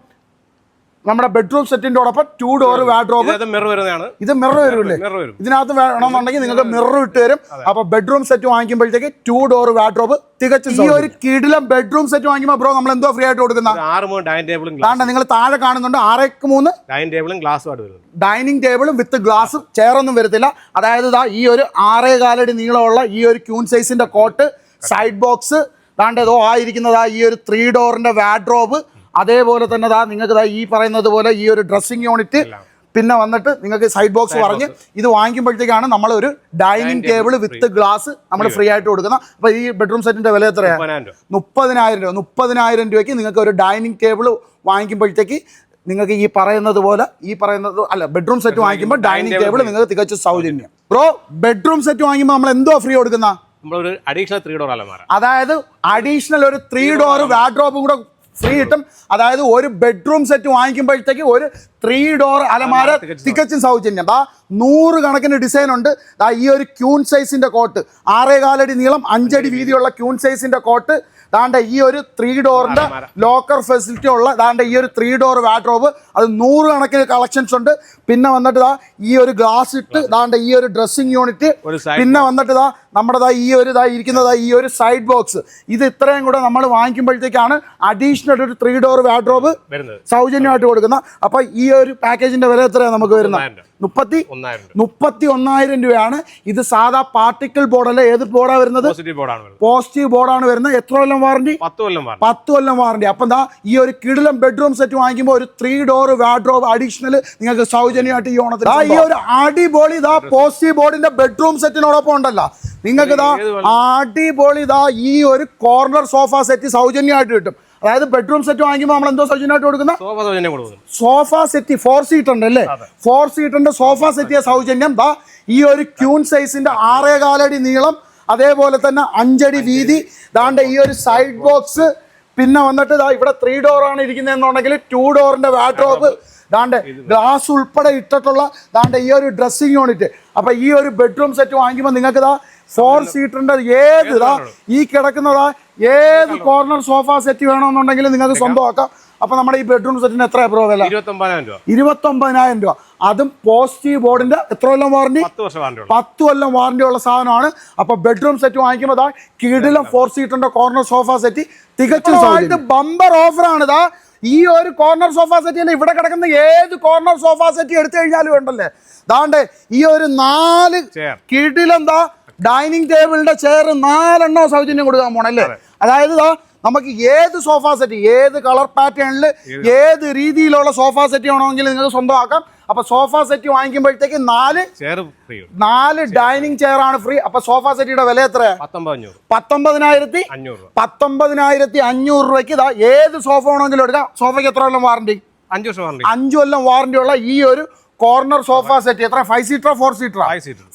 നമ്മുടെ ബെഡ്റൂം സെറ്റിന്റോടൊപ്പം ടൂ ഡോർ വാർഡ്രോബ് ഇത് മിറർ വരുന്നതാണ്. ഇത് മിറർ വരുമല്ലേ? വരും. ഇതിനകത്ത് വേണമെന്നുണ്ടെങ്കിൽ നിങ്ങൾക്ക് മിറർ ഇട്ട് തരും. അപ്പൊ ബെഡ്റൂം സെറ്റ് വാങ്ങിക്കുമ്പോഴത്തേക്ക് ടൂ ഡോർ വാർഡ്രോബ് തികച്ചും ഈ ഒരു കിടിലം ബെഡ്റൂം സെറ്റ് വാങ്ങിക്കുമ്പോൾ ബ്രോ നമ്മൾ എന്തോ ഫ്രീ ആയിട്ട് കൊടുക്കുന്ന? നിങ്ങൾ താഴെ കാണുന്നുണ്ട് ആറേക്ക് മൂന്ന് ഡൈനിങ് ടേബിളും ഗ്ലാസ്സും ഡൈനിങ് ടേബിളും വിത്ത് ഗ്ലാസും ചെയറൊന്നും വരത്തില്ല. അതായത് ഈ ഒരു ആറേ കാലടി നീളമുള്ള ഈ ഒരു ക്യൂൺ സൈസിന്റെ കോട്ട് സൈഡ് ബോക്സ് ദാണ്ടേതോ ആയിരിക്കുന്നതാ ഈ ഒരു ത്രീ ഡോറിന്റെ വാഡ്രോബ് അതേപോലെ തന്നെ ദാ നിങ്ങൾക്ക് ദാ ഈ പറയുന്നത് പോലെ ഈ ഒരു ഡ്രസ്സിങ് യൂണിറ്റ് പിന്നെ വന്നിട്ട് നിങ്ങൾക്ക് സൈഡ് ബോക്സ് പറഞ്ഞ് ഇത് വാങ്ങിക്കുമ്പോഴത്തേക്കാണ് നമ്മൾ ഒരു ഡൈനിങ് ടേബിൾ വിത്ത് ഗ്ലാസ് നമ്മൾ ഫ്രീ ആയിട്ട് കൊടുക്കുന്ന. അപ്പൊ ഈ ബെഡ്റൂം സെറ്റിന്റെ വില എത്രയാണ് മുപ്പതിനായിരം രൂപ. മുപ്പതിനായിരം രൂപ. മുപ്പതിനായിരം രൂപയ്ക്ക് നിങ്ങൾക്ക് ഒരു ഡൈനിങ് ടേബിൾ വാങ്ങിക്കുമ്പോഴത്തേക്ക് നിങ്ങൾക്ക് ഈ പറയുന്നത് പോലെ ഈ പറയുന്നത് അല്ല ബെഡ്റൂം സെറ്റ് വാങ്ങിക്കുമ്പോൾ ഡൈനിങ് ടേബിൾ നിങ്ങൾക്ക് തികച്ചും സൗജന്യം. ബ്രോ ബെഡ്റൂം സെറ്റ് വാങ്ങുമ്പോൾ നമ്മൾ എന്തോ ഫ്രീ കൊടുക്കുന്ന? നമ്മളൊരു അഡീഷണൽ ത്രീ ഡോർ അലമാര. അതായത് അഡീഷണൽ ഒരു ത്രീ ഡോർ വാഡ്രോബും കൂടെ ഫ്രീ കിട്ടും അതായത് ഒരു ബെഡ്റൂം സെറ്റ് വാങ്ങിക്കുമ്പോഴത്തേക്ക് ഒരു ത്രീ ഡോർ അലമാര തികച്ചും സൗജന്യം. ദാ നൂറ് കണക്കിന് ഡിസൈൻ ഉണ്ട്. ദാ ഈ ഒരു ക്യൂൺ സൈസിന്റെ കോട്ട് ആറേ കാലടി നീളം അഞ്ചടി വീതിയുള്ള ക്യൂൺ സൈസിന്റെ കോട്ട് ദാണ്ട ഈ ഒരു ത്രീ ഡോറിന്റെ ലോക്കർ ഫെസിലിറ്റി ഉള്ള ദാണ്ട ഈ ഒരു ത്രീ ഡോർ വാഡ്രോബ് അത് നൂറ് കണക്കിന് കളക്ഷൻസ് ഉണ്ട്. പിന്നെ വന്നിട്ട് ദാ ഈ ഒരു ഗ്ലാസ് ഇട്ട് ദാണ്ട ഈ ഒരു ഡ്രസ്സിംഗ് യൂണിറ്റ് പിന്നെ വന്നിട്ട് ഇതാ നമ്മുടെ ദാ ഈ ഒരു ഇതായി ഇരിക്കുന്നതാ ഈ ഒരു സൈഡ് ബോക്സ് ഇത് ഇത്രയും കൂടെ നമ്മൾ വാങ്ങിക്കുമ്പോഴത്തേക്കാണ് അഡീഷണൽ ഒരു ത്രീ ഡോർ വാഡ്രോബ് വരുന്നത്. സൗജന്യമായിട്ട് കൊടുക്കുന്ന. അപ്പൊ ഈ ഒരു പാക്കേജിന്റെ വില എത്രയാണ് നമുക്ക് വരുന്നത്? മുപ്പത്തി മുപ്പത്തി ഒന്നായിരം രൂപയാണ്. ഇത് സാധാ പാർട്ടിക്കിൾ ബോർഡല്ല ഏത് ബോർഡാണ് വരുന്നത്? പോസിറ്റീവ് ബോർഡാണ് വരുന്നത്. എത്ര കൊല്ലം വാറണ്ടി പത്ത് കൊല്ലം വാറണ്ടി അപ്പം എന്താ ഈ ഒരു കിടിലം ബെഡ്റൂം സെറ്റ് വാങ്ങിക്കുമ്പോൾ ഒരു ത്രീ ഡോർ വാഡ്രോബ് അഡീഷണൽ നിങ്ങൾക്ക് സൗജന്യമായിട്ട് ഈ ഓണത്തിൽ ഈ ഒരു അടിപൊളി ഇതാ പോസിറ്റീവ് ബോർഡിന്റെ ബെഡ്റൂം സെറ്റിനോടൊപ്പം ഉണ്ടല്ലോ. നിങ്ങൾക്ക് ഇതാ അടിപൊളി ഇതാ ഈ ഒരു കോർണർ സോഫ സെറ്റ് സൗജന്യമായിട്ട് കിട്ടും. അതായത് ബെഡ്റൂം സെറ്റ് വാങ്ങിക്കുമ്പോൾ നമ്മൾ എന്തോ സൗജന്യമായിട്ട് കൊടുക്കുന്ന സോഫ സെറ്റ് ഫോർ സീറ്റ് ഉണ്ട് അല്ലേ? ഫോർ സീറ്റിന്റെ സോഫ സെറ്റ് സൗജന്യം. ദാ ഈ ഒരു ക്യൂൺ സൈസിന്റെ ആറേ കാലടി നീളം അതേപോലെ തന്നെ അഞ്ചടി വീതി. ദാണ്ട ഈ ഒരു സൈഡ് ബോക്സ് പിന്നെ വന്നിട്ട് ദാ ഇവിടെ ത്രീ ഡോർ ആണ് ഇരിക്കുന്നതെന്നുണ്ടെങ്കിൽ ടു ഡോറിന്റെ വാർഡ്രോബ് ദാണ്ട് ഗ്ലാസ് ഉൾപ്പെടെ ഇട്ടിട്ടുള്ള ദാണ്ട് ഈ ഒരു ഡ്രസ്സിങ് യൂണിറ്റ് അപ്പൊ ഈ ഒരു ബെഡ്റൂം സെറ്റ് വാങ്ങിക്കുമ്പോൾ നിങ്ങൾക്ക് ഇതാ ഫോർ സീറ്ററിന്റെ ഏത് ഇതാ ഈ കിടക്കുന്നതാ ഏത് കോർണർ സോഫ സെറ്റ് വേണമെന്നുണ്ടെങ്കിൽ നിങ്ങൾക്ക് സ്വന്തമാക്കാം. അപ്പൊ നമ്മുടെ ഈ ബെഡ്റൂം സെറ്റിന് എത്ര പ്രോ വില? ഇരുപത്തൊമ്പതിനായിരം രൂപ. രൂപ. അതും പോസിറ്റീവ് ബോർഡിന്റെ എത്ര കൊല്ലം വാറണ്ടി പത്ത് കൊല്ലം വാറണ്ടി ഉള്ള സാധനമാണ്. അപ്പൊ ബെഡ്റൂം സെറ്റ് വാങ്ങിക്കുമ്പോൾ ദാ കിടിലം ഫോർ സീറ്ററിന്റെ കോർണർ സോഫ സെറ്റ് തികച്ചും ബമ്പർ ഓഫർ ആണ് ഇതാ ഈ ഒരു കോർണർ സോഫ സെറ്റ് ഇവിടെ കിടക്കുന്ന ഏത് കോർണർ സോഫ സെറ്റ് എടുത്തു കഴിഞ്ഞാലും ഉണ്ടല്ലേ? ദാണ്ടേ ഈ ഒരു നാല് ചെയർ കിടിലം ദാ ഡൈനിങ് ടേബിളിന്റെ ചെയർ നാലെണ്ണോ സൗജന്യം കൊടുക്കാൻ പോണല്ലേ അതായത് നമുക്ക് ഏത് സോഫ സെറ്റ് ഏത് കളർ പാറ്റേണിൽ ഏത്? രീതിയിലുള്ള സോഫ സെറ്റ് ആണെങ്കിൽ നിങ്ങൾക്ക് സ്വന്തമാക്കാം. അപ്പൊ സോഫ സെറ്റ് വാങ്ങിക്കുമ്പോഴത്തേക്ക് നാല് നാല് ഡൈനിങ് ചെയർ ആണ് ഫ്രീ. അപ്പൊ സോഫ സെറ്റിയുടെ വില എത്ര പത്തൊമ്പതിനായിരത്തി പത്തൊമ്പതിനായിരത്തി അഞ്ഞൂറ് രൂപയ്ക്ക് ഇതാ ഏത് സോഫ ആണെങ്കിലും എടുക്കാം. സോഫയ്ക്ക് എത്ര കൊല്ലം വാറണ്ടി അഞ്ച് വർഷം വാറണ്ടി അഞ്ചു കൊല്ലം വാറണ്ടി ഉള്ള ഈ ഒരു കോർണർ സോഫ സെറ്റ് എത്ര? Five seater four seater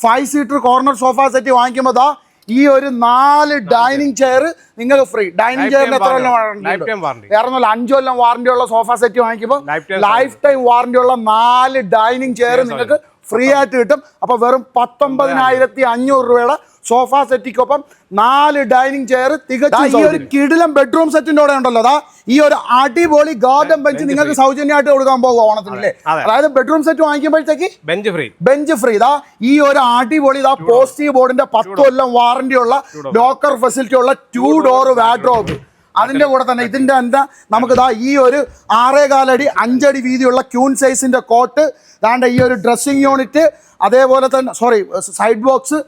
five seater corner sofa set വാങ്ങിക്കുമ്പോൾ ദാ ഈ ഒരു നാല് ഡൈനിങ് ചെയർ നിങ്ങൾക്ക് ഫ്രീ ഡൈനിങ് ചെയറിന് എത്ര കൊല്ലം ലൈഫ് വാറണ്ടി ഒന്നുമില്ല അഞ്ചു കൊല്ലം വാറണ്ടി ഉള്ള സോഫ സെറ്റ് വാങ്ങിക്കുമ്പോൾ ലൈഫ് ടൈം വാറണ്ടി ഉള്ള നാല് ഡൈനിങ് ചെയർ നിങ്ങൾക്ക് ഫ്രീ ആയിട്ട് കിട്ടും. അപ്പൊ വെറും പത്തൊമ്പതിനായിരത്തി അഞ്ഞൂറ് രൂപയുടെ സോഫ സെറ്റിക്കൊപ്പം നാല് ഡൈനിങ് ചെയർ തികച്ചും ഈ ഒരു കിടിലം ബെഡ്റൂം സെറ്റിന്റെ കൂടെ ഉണ്ടല്ലോ. അതാ ഈ ഒരു അടിപൊളി ഗാർഡൻ ബെഞ്ച് നിങ്ങൾക്ക് സൗജന്യമായിട്ട് കൊടുക്കാൻ പോകും ഓണത്തിനല്ലേ? അല്ലേ അതായത് ബെഡ്റൂം സെറ്റ് വാങ്ങിക്കുമ്പോഴത്തേക്ക് ബെഞ്ച് ഫ്രീ. Bench free. ഇതാ ഈ ഒരു അടിപൊളി ഇതാ പോസിറ്റീവ് ബോർഡിന്റെ പത്ത് കൊല്ലം വാറണ്ടി ഉള്ള ലോക്കർ ഫെസിലിറ്റി ഉള്ള ടു ഡോർ വാഡ്രോബ് അതിന്റെ കൂടെ തന്നെ ഇതിന്റെ എന്താ നമുക്ക് ഇതാ ഈ ഒരു ആറേ കാലടി അഞ്ചടി വീതിയുള്ള ക്യൂൺ സൈസിന്റെ കോട്ട്. ദാണ്ട ഈ ഒരു ഡ്രസ്സിംഗ് യൂണിറ്റ് അതേപോലെ തന്നെ സോറി സൈഡ് ബോക്സ്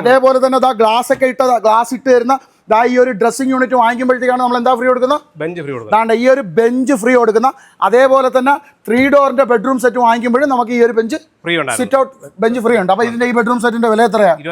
അതേപോലെ തന്നെ ദാ ഗ്ലാസ് ഒക്കെ ഇട്ട ഗ്ലാസ് ഇട്ട് തരുന്ന ദാ ഈ ഒരു ഡ്രസ്സിംഗ് യൂണിറ്റ് വാങ്ങിക്കുമ്പോഴത്തേക്കാണ് നമ്മൾ എന്താ ഫ്രീ കൊടുക്കുന്നത്? ബെഞ്ച് ഫ്രീ കൊടുക്കുന്നത് ദാണ്ട ഈ ഒരു ബെഞ്ച് ഫ്രീ കൊടുക്കുന്ന അതേപോലെ തന്നെ ത്രീ ഡോറിന്റെ ബെഡ്റൂം സെറ്റ് വാങ്ങിക്കുമ്പോഴും നമുക്ക് ഈ ഒരു ബെഞ്ച് ഫ്രീ ഉണ്ട് സിറ്റ് ഔട്ട് ബെഞ്ച് ഫ്രീ ഉണ്ട്. അപ്പൊ ഇതിന്റെ ഈ ബെഡ്റൂം സെറ്റിന്റെ വില എത്രയാണ്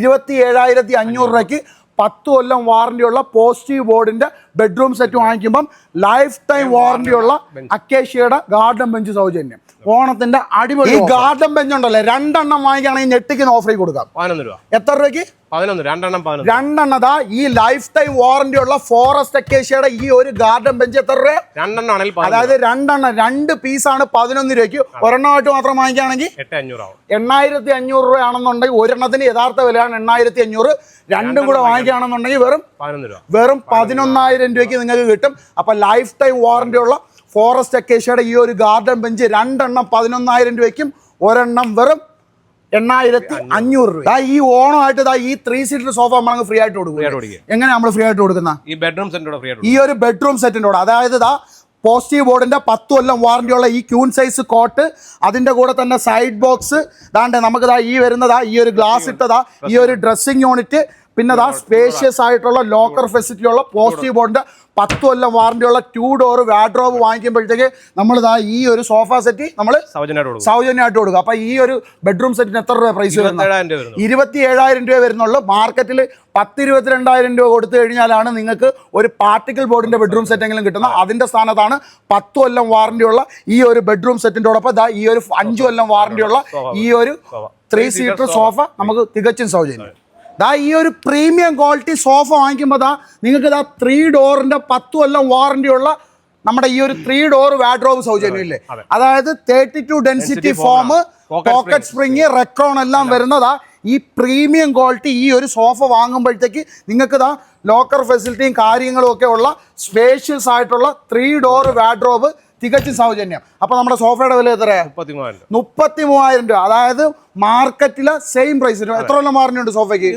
ഇരുപത്തി ഏഴായിരത്തി അഞ്ഞൂറ് രൂപയ്ക്ക് പത്ത് കൊല്ലം വാറണ്ടി ഉള്ള പോസിറ്റീവ് ബോർഡിന്റെ ബെഡ്റൂം സെറ്റ് വാങ്ങിക്കുമ്പം ലൈഫ് ടൈം വാറണ്ടി ഉള്ള അക്കേഷ്യയുടെ ഗാർഡൻ ബെഞ്ച് സൗജന്യം. ഓണത്തിന്റെ അടിപൊളി ഈ ഗാർഡൻ ബെഞ്ച് ഉണ്ടല്ലേ രണ്ടെണ്ണം വാങ്ങിക്കുകയാണെങ്കിൽ ഞെട്ടിക്കുന്ന ഓഫർ കൊടുക്കാം. പതിനൊന്ന് രൂപ. എത്ര രൂപയ്ക്ക്? പതിനൊന്ന് രണ്ടെണ്ണം പതിനൊന്ന്. രണ്ടെണ്ണതാ ഈ ലൈഫ് ടൈം വാറന്റി ഉള്ള ഫോറസ്റ്റ് അക്കേഷ്യയുടെ ഈ ഒരു ഗാർഡൻ ബെഞ്ച് എത്ര രൂപ? രണ്ടെണ്ണം അതായത് രണ്ടെണ്ണം രണ്ട് പീസാണ് പതിനൊന്ന് രൂപയ്ക്ക്. ഒരെണ്ണമായിട്ട് മാത്രം വാങ്ങിക്കുകയാണെങ്കിൽ എട്ട് അഞ്ഞൂറാവും എണ്ണായിരത്തി അഞ്ഞൂറ് രൂപയാണെന്നുണ്ടെങ്കിൽ ഒരെണ്ണത്തിന് യഥാർത്ഥ വിലയാണ് എണ്ണായിരത്തി അഞ്ഞൂറ് രണ്ടും കൂടെ വാങ്ങിക്കുകയാണെന്നുണ്ടെങ്കിൽ വെറും രൂപ. വെറും പതിനൊന്നായിരം രൂപയ്ക്ക് നിങ്ങൾക്ക് കിട്ടും. അപ്പൊ ലൈഫ് ടൈം വാറന്റി ഉള്ള ഫോറസ്റ്റ് അക്കേഷ്യയുടെ ഈ ഒരു ഗാർഡൻ ബെഞ്ച് രണ്ടെണ്ണം പതിനൊന്നായിരം രൂപയ്ക്കും ഒരെണ്ണം വെറും എണ്ണായിരത്തി അഞ്ഞൂറ്. രൂപ. ഈ ഓണമായിട്ട് ദാ ഈ ത്രീ സീറ്റർ സോഫ നമ്മൾ ഫ്രീ ആയിട്ട് കൊടുക്കും എങ്ങനെ നമ്മൾ ഫ്രീ ആയിട്ട് കൊടുക്കുന്ന? ഈ ബെഡ്റൂം സെറ്റിന്റെ ഫ്രീ ആയിട്ട് ഈ ഒരു ബെഡ്റൂം സെറ്റിന്റെ കൂടെ. അതായത് ഇതാ പോസിറ്റീവ് ബോർഡിന്റെ പത്ത് കൊല്ലം വാറണ്ടിയുള്ള ഈ ക്യൂൺ സൈസ് കോട്ട് അതിന്റെ കൂടെ തന്നെ സൈഡ് ബോക്സ് ദാണ്ട് നമുക്ക് ദാ ഈ വരുന്നതാ ഈ ഒരു ഗ്ലാസ് ഇട്ടതാ ഈ ഒരു ഡ്രസ്സിംഗ് യൂണിറ്റ് പിന്നെ ദാ സ്പേഷ്യസ് ആയിട്ടുള്ള ലോക്കർ ഫെസിലിറ്റി ഉള്ള പോസിറ്റീവ് ബോർഡിന്റെ പത്ത് കൊല്ലം വാറണ്ടിയുള്ള ടു ഡോർ വാഡ്രോബ് വാങ്ങിക്കുമ്പോഴത്തേക്ക് നമ്മൾ ഈ ഒരു സോഫ സെറ്റ് നമ്മൾ സൗജന്യമായിട്ട് കൊടുക്കും. സൗജന്യമായിട്ട് കൊടുക്കും. അപ്പൊ ഈ ഒരു ബെഡ്റൂം സെറ്റിന് എത്ര രൂപ പ്രൈസ് വരുന്നത് വരുന്നു. ഇരുപത്തി ഏഴായിരം രൂപ വരുന്നുള്ളൂ. മാർക്കറ്റിൽ പത്ത് ഇരുപത്തിരണ്ടായിരം രൂപ കൊടുത്തു കഴിഞ്ഞാലാണ് നിങ്ങൾക്ക് ഒരു പാർട്ടിക്കൽ ബോർഡിന്റെ ബെഡ്റൂം സെറ്റ് എങ്കിലും കിട്ടുന്നത്. അതിന്റെ സ്ഥാനത്താണ് പത്ത് കൊല്ലം വാറണ്ടിയുള്ള ഈ ഒരു ബെഡ്റൂം സെറ്റിന്റെയോടൊപ്പം ഇതാ ഈ ഒരു അഞ്ചു കൊല്ലം വാറണ്ടിയുള്ള ഈ ഒരു ത്രീ സീറ്റർ സോഫ. നമുക്ക് തികച്ചും സൗജന്യം. ദാ ഈ ഒരു പ്രീമിയം ക്വാളിറ്റി സോഫ വാങ്ങിക്കുമ്പോൾ ദാ നിങ്ങൾക്ക് ദാ ത്രീ ഡോറിന്റെ പത്ത് കൊല്ലം വാറണ്ടിയുള്ള നമ്മുടെ ഈ ഒരു ത്രീ ഡോർ വാഡ്രോബ് സൗജന്യം ഇല്ലേ അതായത് thirty two density foam pocket spring Recron എല്ലാം വരുന്നതാ ഈ പ്രീമിയം ക്വാളിറ്റി ഈ ഒരു സോഫ വാങ്ങുമ്പോഴത്തേക്ക് നിങ്ങൾക്ക് ദാ ലോക്കർ ഫെസിലിറ്റിയും കാര്യങ്ങളും ഒക്കെ ഉള്ള സ്പേഷ്യസ് ആയിട്ടുള്ള ത്രീ ഡോർ വാഡ്രോബ് തികച്ചും സൗജന്യം. അപ്പൊ നമ്മുടെ സോഫയുടെ വില എത്രയാ? മുപ്പത്തി മൂവായിരം രൂപ. അതായത് മാർക്കറ്റിലെ സെയിം പ്രൈസ് എത്ര കൊല്ലം വാറന്റി ഉണ്ട് സോഫയ്ക്ക്?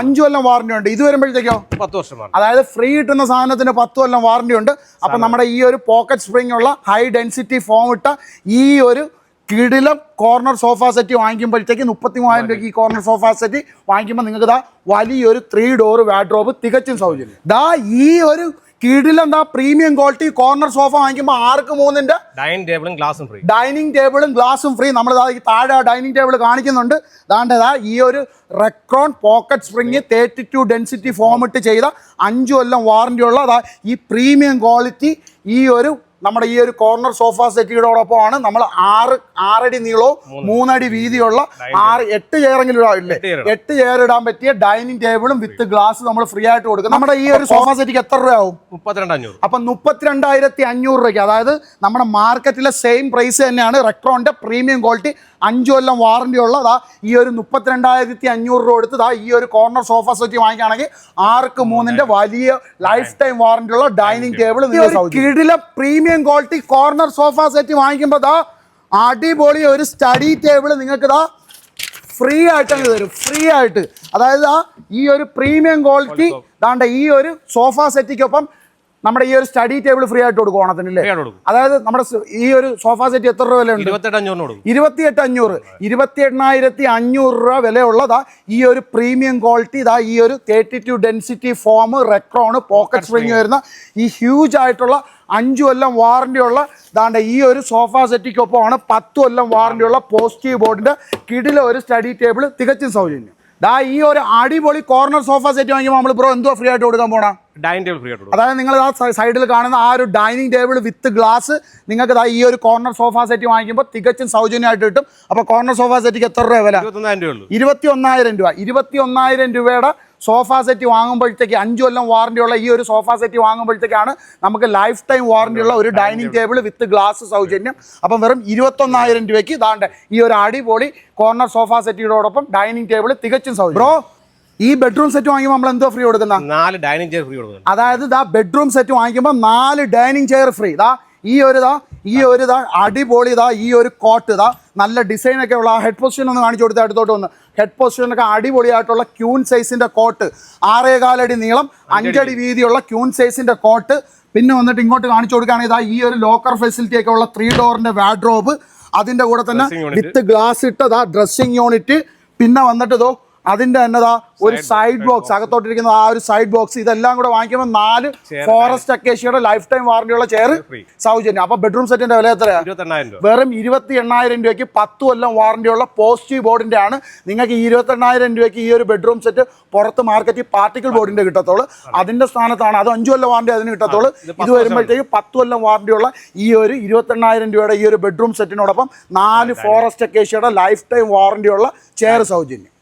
അഞ്ച് കൊല്ലം വാറന്റി ഉണ്ട്. ഇത് വരുമ്പോഴത്തേക്കോ? പത്ത് വർഷം അതായത് ഫ്രീ കിട്ടുന്ന സാധനത്തിന് പത്ത് കൊല്ലം വാറന്റി ഉണ്ട്. അപ്പം നമ്മുടെ ഈ ഒരു പോക്കറ്റ് സ്പ്രിംഗ് ഉള്ള ഹൈ ഡെൻസിറ്റി ഫോം ഇട്ട ഈ ഒരു കിടിലം കോർണർ സോഫ സെറ്റ് വാങ്ങിക്കുമ്പോഴത്തേക്ക് മുപ്പത്തി മൂവായിരം രൂപയ്ക്ക് ഈ കോർണർ സോഫ സെറ്റ് വാങ്ങിക്കുമ്പോൾ നിങ്ങൾക്ക് ദാ വലിയൊരു ത്രീ ഡോർ വാഡ്രോബ് തികച്ചും സൗജന്യം. ദാ ഈ ഒരു ദാ പ്രീമിയം ക്വാളിറ്റി കോർണർ സോഫ വാങ്ങിക്കുമ്പോൾ ആർക്ക് മൂന്നിന്റെ? ഡൈനിങ് ടേബിളും ഗ്ലാസും ഫ്രീ ഡൈനിങ് ടേബിളും ഗ്ലാസും ഫ്രീ നമ്മൾ താഴെ ഡൈനിങ് ടേബിൾ കാണിക്കുന്നുണ്ട്. ദാണ്ടതാ ഈ ഒരു Recron pocket spring thirty two density foam ഇട്ട് ചെയ്ത അഞ്ചു കൊല്ലം വാറന്റി ഉള്ള അതാ ഈ പ്രീമിയം ക്വാളിറ്റി ഈ ഒരു നമ്മുടെ ഈ ഒരു കോർണർ സോഫ സെറ്റിയോടൊപ്പമാണ് നമ്മൾ ആറ് ആറടി നീളവും മൂന്നടി. വീതിയുള്ള ആറ് എട്ട് ചെയറെങ്കിലും ഇല്ലേ. എട്ട് ചെയർ ഇടാൻ പറ്റിയ ഡൈനിങ് ടേബിളും വിത്ത് ഗ്ലാസ് നമ്മൾ ഫ്രീ ആയിട്ട് കൊടുക്കും. നമ്മുടെ ഈ ഒരു സോഫ സെറ്റിക്ക് എത്ര രൂപയാവും? മുപ്പത്തിരണ്ടഞ്ഞൂറ് അപ്പം മുപ്പത്തിരണ്ടായിരത്തി അഞ്ഞൂറ് രൂപയ്ക്ക്. അതായത് നമ്മുടെ മാർക്കറ്റിലെ സെയിം പ്രൈസ് തന്നെയാണ് റെക്ട്രോന്റെ പ്രീമിയം ക്വാളിറ്റി അഞ്ചു കൊല്ലം വാറണ്ടി ഉള്ള ദാ ഈ ഒരു മുപ്പത്തിരണ്ടായിരത്തി അഞ്ഞൂറ് രൂപ എടുത്തതാ ദാ ഈ ഒരു കോർണർ സോഫ സെറ്റ് വാങ്ങിക്കുകയാണെങ്കിൽ ആർക്ക് മൂന്നിന്റെ വലിയ ലൈഫ് ടൈം വാറണ്ടി ഉള്ള ഡൈനിങ് ടേബിൾ കിടില premium quality corner sofa set വാങ്ങിക്കുമ്പോൾ ദാ അടിപൊളി ഒരു സ്റ്റഡി ടേബിൾ നിങ്ങൾക്ക് ദാ ഫ്രീ ആയിട്ട് അങ്ങ് തരും. ഫ്രീ ആയിട്ട്. അതായത് ആ ഈ ഒരു പ്രീമിയം ക്വാളിറ്റി ദാണ്ട ഈ ഒരു സോഫ സെറ്റിക്കൊപ്പം നമ്മുടെ ഈ ഒരു സ്റ്റഡി ടേബിൾ ഫ്രീ ആയിട്ട് കൊടുക്കും ഓണത്തിന് അല്ലേ അതായത് നമ്മുടെ ഈ ഒരു സോഫ സെറ്റ് എത്ര രൂപ വിലയുണ്ട്? കൊടുക്കും. ഇരുപത്തിയെട്ട് അഞ്ഞൂറ്. ഇരുപത്തി എണ്ണായിരത്തി അഞ്ഞൂറ് രൂപ വിലയുള്ളതാ ഈ ഒരു പ്രീമിയം ക്വാളിറ്റി ഇതാ ഈ ഒരു thirty two density foam Recron pocket spring വരുന്ന ഈ ഹ്യൂജ് ആയിട്ടുള്ള അഞ്ചു കൊല്ലം വാറണ്ടി ഉള്ള ദാണ്ട ഈ ഒരു സോഫ സെറ്റിക്കൊപ്പമാണ് പത്ത് കൊല്ലം വാറണ്ടി ഉള്ള പോസിറ്റീവ് ബോർഡിന്റെ കിടില ഒരു സ്റ്റഡി ടേബിൾ തികച്ചും സൗജന്യം. ദാ ഈ ഒരു അടിപൊളി കോർണർ സോഫ സെറ്റ് വാങ്ങിയപ്പോൾ നമ്മൾ ബ്രോ എന്തോ ഫ്രീ ആയിട്ട് കൊടുക്കാൻ പോണ? ഡൈനിങ് ടേബിൾ ഫ്രീ ആയിട്ട് അതായത് നിങ്ങൾ ആ സൈഡിൽ കാണുന്ന ആ ഒരു ഡൈനിങ് ടേബിൾ വിത്ത് ഗ്ലാസ് നിങ്ങൾക്ക് ദാ ഈ ഒരു കോർണർ സോഫ സെറ്റ് വാങ്ങിക്കുമ്പോൾ തികച്ചും സൗജന്യമായിട്ട് കിട്ടും. അപ്പോൾ കോർണർ സോഫ സെറ്റിക്ക് എത്ര രൂപ വില? ഇരുപത്തി ഒന്നായിരം രൂപ. ഇരുപത്തി ഒന്നായിരം രൂപയുടെ സോഫ സെറ്റ് വാങ്ങുമ്പോഴത്തേക്ക് അഞ്ചു കൊല്ലം വാറണ്ടി ഉള്ള ഈ ഒരു സോഫ സെറ്റ് വാങ്ങുമ്പോഴത്തേക്കാണ് നമുക്ക് ലൈഫ് ടൈം വാറണ്ടി ഉള്ള ഒരു ഡൈനിങ് ടേബിൾ വിത്ത് ഗ്ലാസ് സൗജന്യം. അപ്പം വെറും ഇരുപത്തൊന്നായിരം രൂപയ്ക്ക് ഇതാണ്ട് ഈ ഒരു അടിപൊളി കോർണർ സോഫ സെറ്റിനോടൊപ്പം ഡൈനിങ് ടേബിൾ തികച്ചും സൗജന്യം. ബ്രോ ഈ ബെഡ്റൂം സെറ്റ് വാങ്ങിക്കുമ്പോൾ നമ്മൾ എന്തോ ഫ്രീ കൊടുക്കുന്ന? നാല് ഡൈനിങ് ചെയർ ഫ്രീ കൊടുക്കുന്നത് അതായത് ഇതാ ബെഡ്റൂം സെറ്റ് വാങ്ങിക്കുമ്പോൾ നാല് ഡൈനിങ് ചെയർ ഫ്രീ. ഇതാ ഈ ഒരു ഇതാ ഈ ഒരു ഇതാ അടിപൊളി ഇതാ ഈ ഒരു കോട്ട് ഇതാ നല്ല ഡിസൈൻ ഒക്കെ ഉള്ള ആ ഹെഡ് പൊസിഷൻ ഒന്ന് കാണിച്ചു കൊടുത്ത അടുത്തോട്ട് ഒന്ന് ഹെഡ് പൊസിഷനൊക്കെ അടിപൊളിയായിട്ടുള്ള ക്യൂൺ സൈസിന്റെ കോട്ട് ആറേകാലടി നീളം അഞ്ചടി വീതിയുള്ള ക്യൂൺ സൈസിന്റെ കോട്ട് പിന്നെ വന്നിട്ട് ഇങ്ങോട്ട് കാണിച്ചു കൊടുക്കുകയാണെങ്കിൽ ഇതാ ഈ ഒരു ലോക്കർ ഫെസിലിറ്റി ഒക്കെ ഉള്ള ത്രീ ഡോറിന്റെ വാഡ്രോബ് അതിന്റെ കൂടെ തന്നെ വിത്ത് ഗ്ലാസ് ഇട്ടതാ ഡ്രസ്സിങ് യൂണിറ്റ് പിന്നെ വന്നിട്ട് ഇതോ അതിന്റെ എന്നതാ ഒരു സൈഡ് ബോക്സ് അകത്തോട്ടിരിക്കുന്ന ആ ഒരു സൈഡ് ബോക്സ് ഇതെല്ലാം കൂടെ വാങ്ങിക്കുമ്പോൾ നാല് ഫോറസ്റ്റ് അക്കേഷ്യയുടെ ലൈഫ് ടൈം വാറണ്ടിയുള്ള ചെയർ. സൗജന്യം. അപ്പൊ ബെഡ്റൂം സെറ്റിന്റെ വില എത്രയാ? ഇരുപത്തെണ്ണായിരം രൂപ. വെറും ഇരുപത്തി എണ്ണായിരം രൂപയ്ക്ക് പത്ത് കൊല്ലം വാറണ്ടിയുള്ള പോസിറ്റീവ് ബോർഡിന്റെ ആണ്. നിങ്ങൾക്ക് ഈ ഇരുപത്തി എണ്ണായിരം രൂപയ്ക്ക് ഈ ഒരു ബെഡ്റൂം സെറ്റ് പുറത്ത് മാർക്കറ്റിൽ പാർട്ടിക്കൽ ബോർഡിന്റെ കിട്ടത്തുള്ളൂ. അതിന്റെ സ്ഥാനത്താണ്. അത് അഞ്ചു കൊല്ലം വാറണ്ടി അതിന് കിട്ടത്തുള്ളൂ. ഇത് വരുമ്പോഴത്തേക്ക് പത്ത് കൊല്ലം വാറണ്ടിയുള്ള ഈ ഒരു ഇരുപത്തി എണ്ണായിരം രൂപയുടെ ഈ ഒരു ബെഡ്റൂം സെറ്റിനോടൊപ്പം നാല് ഫോറസ്റ്റ് അക്കേഷ്യയുടെ ലൈഫ് ടൈം വാറണ്ടിയുള്ള ചെയർ സൗജന്യം.